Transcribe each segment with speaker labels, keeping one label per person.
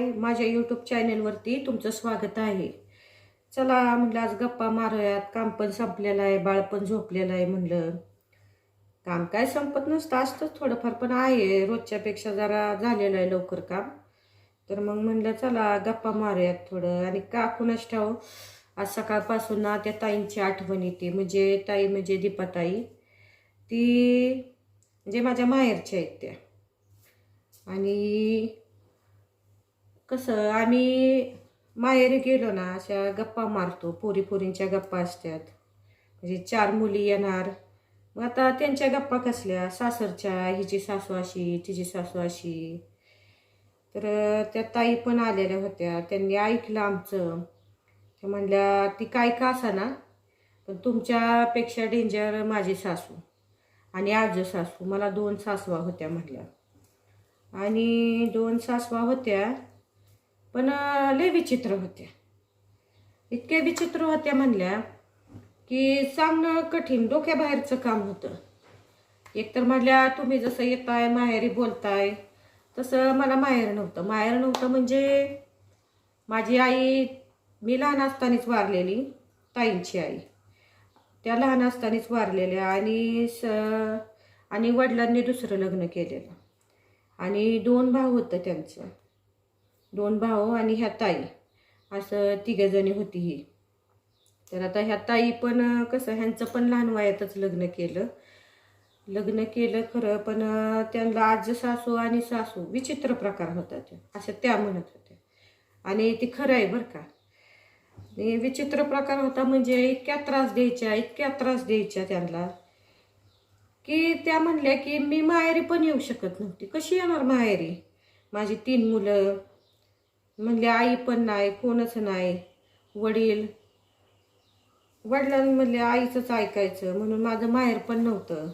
Speaker 1: हाय माझ्या यूट्यूब चॅनेलवरती तुमचं स्वागत आहे. चला म्हणलं आज गप्पा मारूयात. काम पण संपलेलं आहे. बाळ पण झोपलेलं आहे म्हणलं. काम काय संपत नसतं. असतंच थोडंफार पण आहे. रोजच्यापेक्षा जरा झालेलं आहे लवकर काम. तर मग म्हणलं चला गप्पा मारूयात थोडं. आणि का कुणाच ठाऊ आज सकाळपासून ना त्या ताईंची आठवण येते. म्हणजे ताई म्हणजे दीपाताई. ती म्हणजे माझ्या माहेरच्या आहेत त्या. आणि कसं आम्ही माहेरी गेलो ना अशा गप्पा मारतो पोरी पोरींच्या गप्पा असतात. म्हणजे चार मुली येणार. मग आता त्यांच्या गप्पा कसल्या? सासरच्या हिची सासू अशी तिची सासू अशी. तर त्या ताई पण आलेल्या होत्या. त्यांनी ऐकलं आमचं. त्या म्हणल्या ती काय का ना पण तुमच्यापेक्षा डेंजर माझी सासू आणि आजो सासू. मला दोन सासवा होत्या म्हटल्या आणि दोन सासवा होत्या. पण लय विचित्र होत्या. इतक्या विचित्र होत्या म्हणल्या की सांगणं कठीण डोक्याबाहेरचं काम होतं. एकतर म्हटल्या तुम्ही जसं येताय माहेरी बोलताय तसं मला माहेर नव्हतं. माहेर नव्हतं म्हणजे माझी आई मी लहान असतानाच वारलेली ताईंची आई. त्या लहान असतानाच वारलेल्या आणि स आणि वडिलांनी दुसरं लग्न केलेलं. आणि दोन भाऊ होतं त्यांचं. दोन भाऊ आणि ह्या ताई. असं तिघजणी होती ही. तर आता ह्या ताई पण कसं ह्यांचं पण लहान वयातच लग्न केलं. लग्न केलं खरं पण त्यांना आज सासू आणि सासू विचित्र प्रकार होता ते असं त्या म्हणत होत्या. आणि ती खरं आहे बरं का. आणि विचित्र प्रकार होता म्हणजे इतक्या त्रास द्यायच्या इतक्या त्रास द्यायच्या त्यांना. की त्या म्हणल्या की मी माहेरी पण येऊ शकत नव्हती. कशी येणार माहेरी? माझी तीन मुलं म्हणले आई पण नाही कोणच नाही वडील. वडिलांमधले आईचंच ऐकायचं. म्हणून माझं माहेर पण नव्हतं.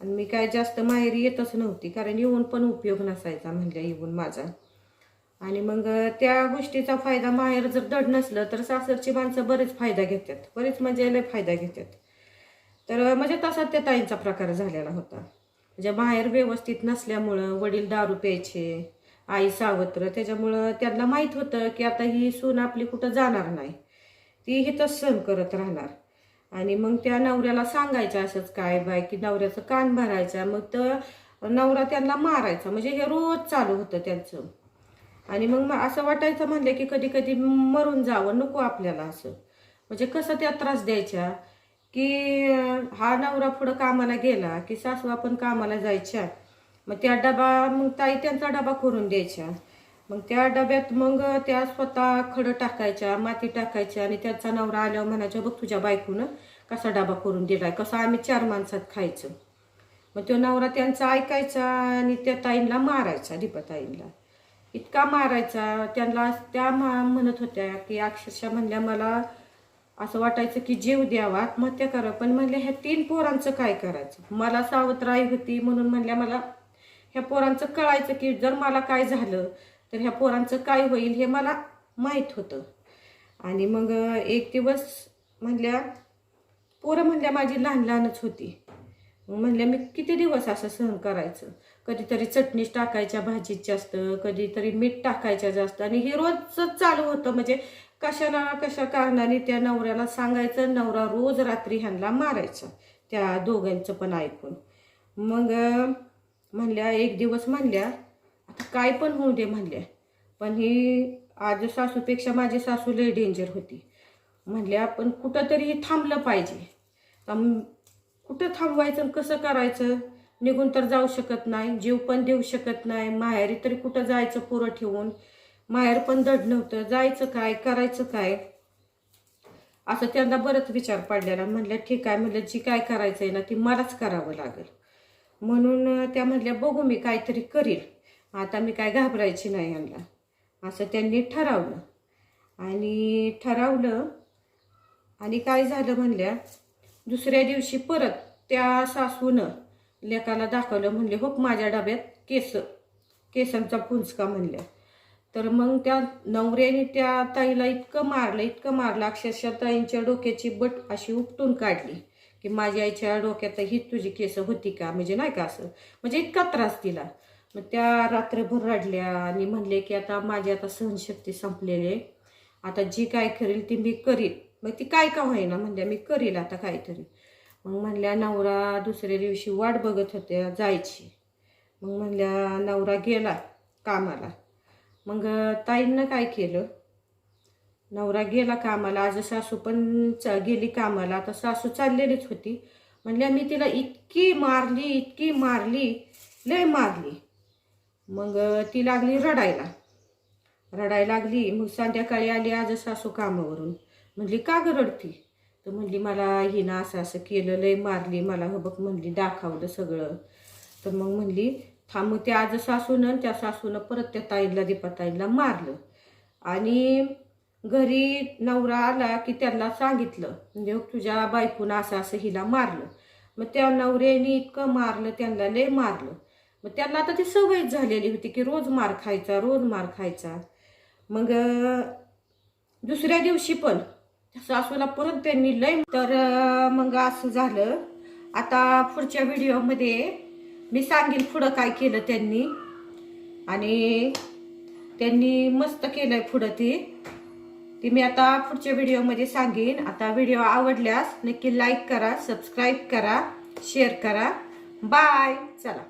Speaker 1: आणि मी काय जास्त माहेर येतच नव्हती कारण येऊन पण उपयोग नसायचा म्हणल्या येऊन माझा. आणि मग त्या गोष्टीचा फायदा माहेर जर दड नसलं तर सासरची माणसं बरेच फायदा घेतात. बरेच म्हणजे लय फायदा घेतात. तर म्हणजे तसा त्या ताईंचा प्रकार झालेला होता. म्हणजे बाहेर व्यवस्थित नसल्यामुळं वडील दारू प्यायचे आई सावत्र. त्याच्यामुळं त्यांना माहीत होतं की आता ही सून आपली कुठं जाणार नाही. ती हिथंच सहन करत राहणार. आणि मग त्या नवऱ्याला सांगायचं असंच काय बाय की नवऱ्याचं कान भरायचा मग तर नवरा त्यांना मारायचा. म्हणजे हे रोज चालू होतं त्यांचं. आणि मग मग असं वाटायचं म्हणलं की कधी कधी मरून जावं नको आपल्याला असं. म्हणजे कसं त्या त्रास द्यायच्या? की हा नवरा पुढं कामाला गेला की सासू आपण कामाला जायच्या मग त्या डबा मग ताई त्यांचा डबा करून द्यायच्या. मग त्या डब्यात मग त्या स्वतः खडं टाकायच्या माती टाकायच्या आणि त्यांचा नवरा आल्यावर म्हणायच्या बघ तुझ्या बायकोनं कसा डबा करून दिलाय कसा आम्ही चार माणसात खायचं. मग तो नवरा त्यांचा ऐकायचा आणि त्या ताईंना मारायचा दीपाताईंना इतका मारायचा त्यांना त्या मा- म्हणत होत्या की अक्षरशः म्हणल्या मला असं वाटायचं की जीव द्यावा आत्महत्या करा. पण म्हणल्या ह्या तीन पोरांचं काय करायचं? मला सावत्र आई होती म्हणून म्हणल्या मला ह्या पोरांचं कळायचं की जर मला काय झालं तर ह्या पोरांचं काय होईल हे मला माहीत होतं. आणि मग एक दिवस म्हणल्या पोरं म्हणल्या माझी लहान लहानच होती. म्हणल्या मी किती दिवस असं सहन करायचं? कधीतरी चटणीच टाकायच्या भाजीत जास्त कधीतरी मीठ टाकायच्या जास्त. आणि हे रोजच चालू होतं म्हणजे कशा ना कशा कारणाने त्या नवऱ्याला सांगायचं नवरा रोज रात्री ह्यांना मारायचा त्या दोघांचं पण ऐकून. मग म्हणल्या एक दिवस म्हणल्या आता काय पण होऊ दे म्हणल्या. पण ही आज सासूपेक्षा माझी सासू लय डेंजर होती. म्हणल्या पण कुठंतरी थांबलं पाहिजे. कुठं थांबवायचं आणि कसं करायचं? निघून तर जाऊ शकत नाही जीव पण देऊ शकत नाही. माहेरी तरी कुठं जायचं पोरं ठेवून? माहेर पण दड नव्हतं. जायचं काय करायचं काय? असं त्यांना बरंच विचार पडलेला. म्हणल्या ठीक आहे म्हणलं जी काय करायचं आहे ना ती मलाच करावं लागेल. म्हणून त्या म्हटल्या बघू मी काहीतरी करील आता मी काय घाबरायची नाही यांना. असं त्यांनी ठरवलं. आणि ठरवलं. आणि काय झालं म्हणल्या दुसऱ्या दिवशी परत त्या सासूनं लेकाला दाखवलं म्हणले हो माझ्या डब्यात केस केसांचा पुंचका म्हणल्या. तर मग त्या नवऱ्याने त्या ताईला इतकं मारलं इतकं मारलं अक्षरशः ताईंच्या डोक्याची बट अशी उपटून काढली. की माझ्या आईच्या डोक्यात ही तुझी केस होती का? म्हणजे नाही का असं? म्हणजे इतका त्रास दिला. मग त्या रात्रभर रडल्या आणि म्हणले की आता माझी आता सहनशक्ती संपलेली आहे. आता जी काय करेल ती मी करील मग ती काय का होईना म्हणल्या मी करील आता काहीतरी. मग म्हणल्या नवरा दुसऱ्या दिवशी वाट बघत होत्या जायची. मग म्हणल्या नवरा गेला कामाला. मग ताईंनं काय केलं? नवरा गेला कामाला आज सासू पण च- गेली कामाला. तर सासू चाललेलीच होती. म्हणल्या मी तिला इतकी मारली इतकी मारली लय मारली. मग ती लागली रडायला. रडायला लागली. मग संध्याकाळी आली आज सासू कामावरून. म्हणली का गं रडती? तर म्हणली मला हिनं असं असं केलं लय मारली. मला ह बघ म्हणली दाखवलं सगळं. तर मग म्हणली थांब त्या आज सासूनं त्या सासूनं परत त्या ताईला दीपा ताईला मारलं. आणि घरी नवरा आला की त्यांना सांगितलं म्हणजे तुझ्या बायकून असं असं हिला मारलं. मग त्या नवऱ्याने इतकं मारलं त्यांना लय मारलं. मग त्यांना आता ती सवयच झालेली होती की रोज मार खायचा रोज मार खायचा. मग दुसऱ्या दिवशी पण सासूला परत त्यांनी लय तर मग असं झालं. आता पुढच्या व्हिडिओमध्ये मी सांगेल पुढं काय केलं त्यांनी. आणि त्यांनी मस्त केलंय पुढं ती. ती मी आता पुढच्या व्हिडिओमध्ये सांगेन. आता व्हिडिओ आवडल्यास नक्की लाईक करा सबस्क्राईब करा शेअर करा. बाय चला.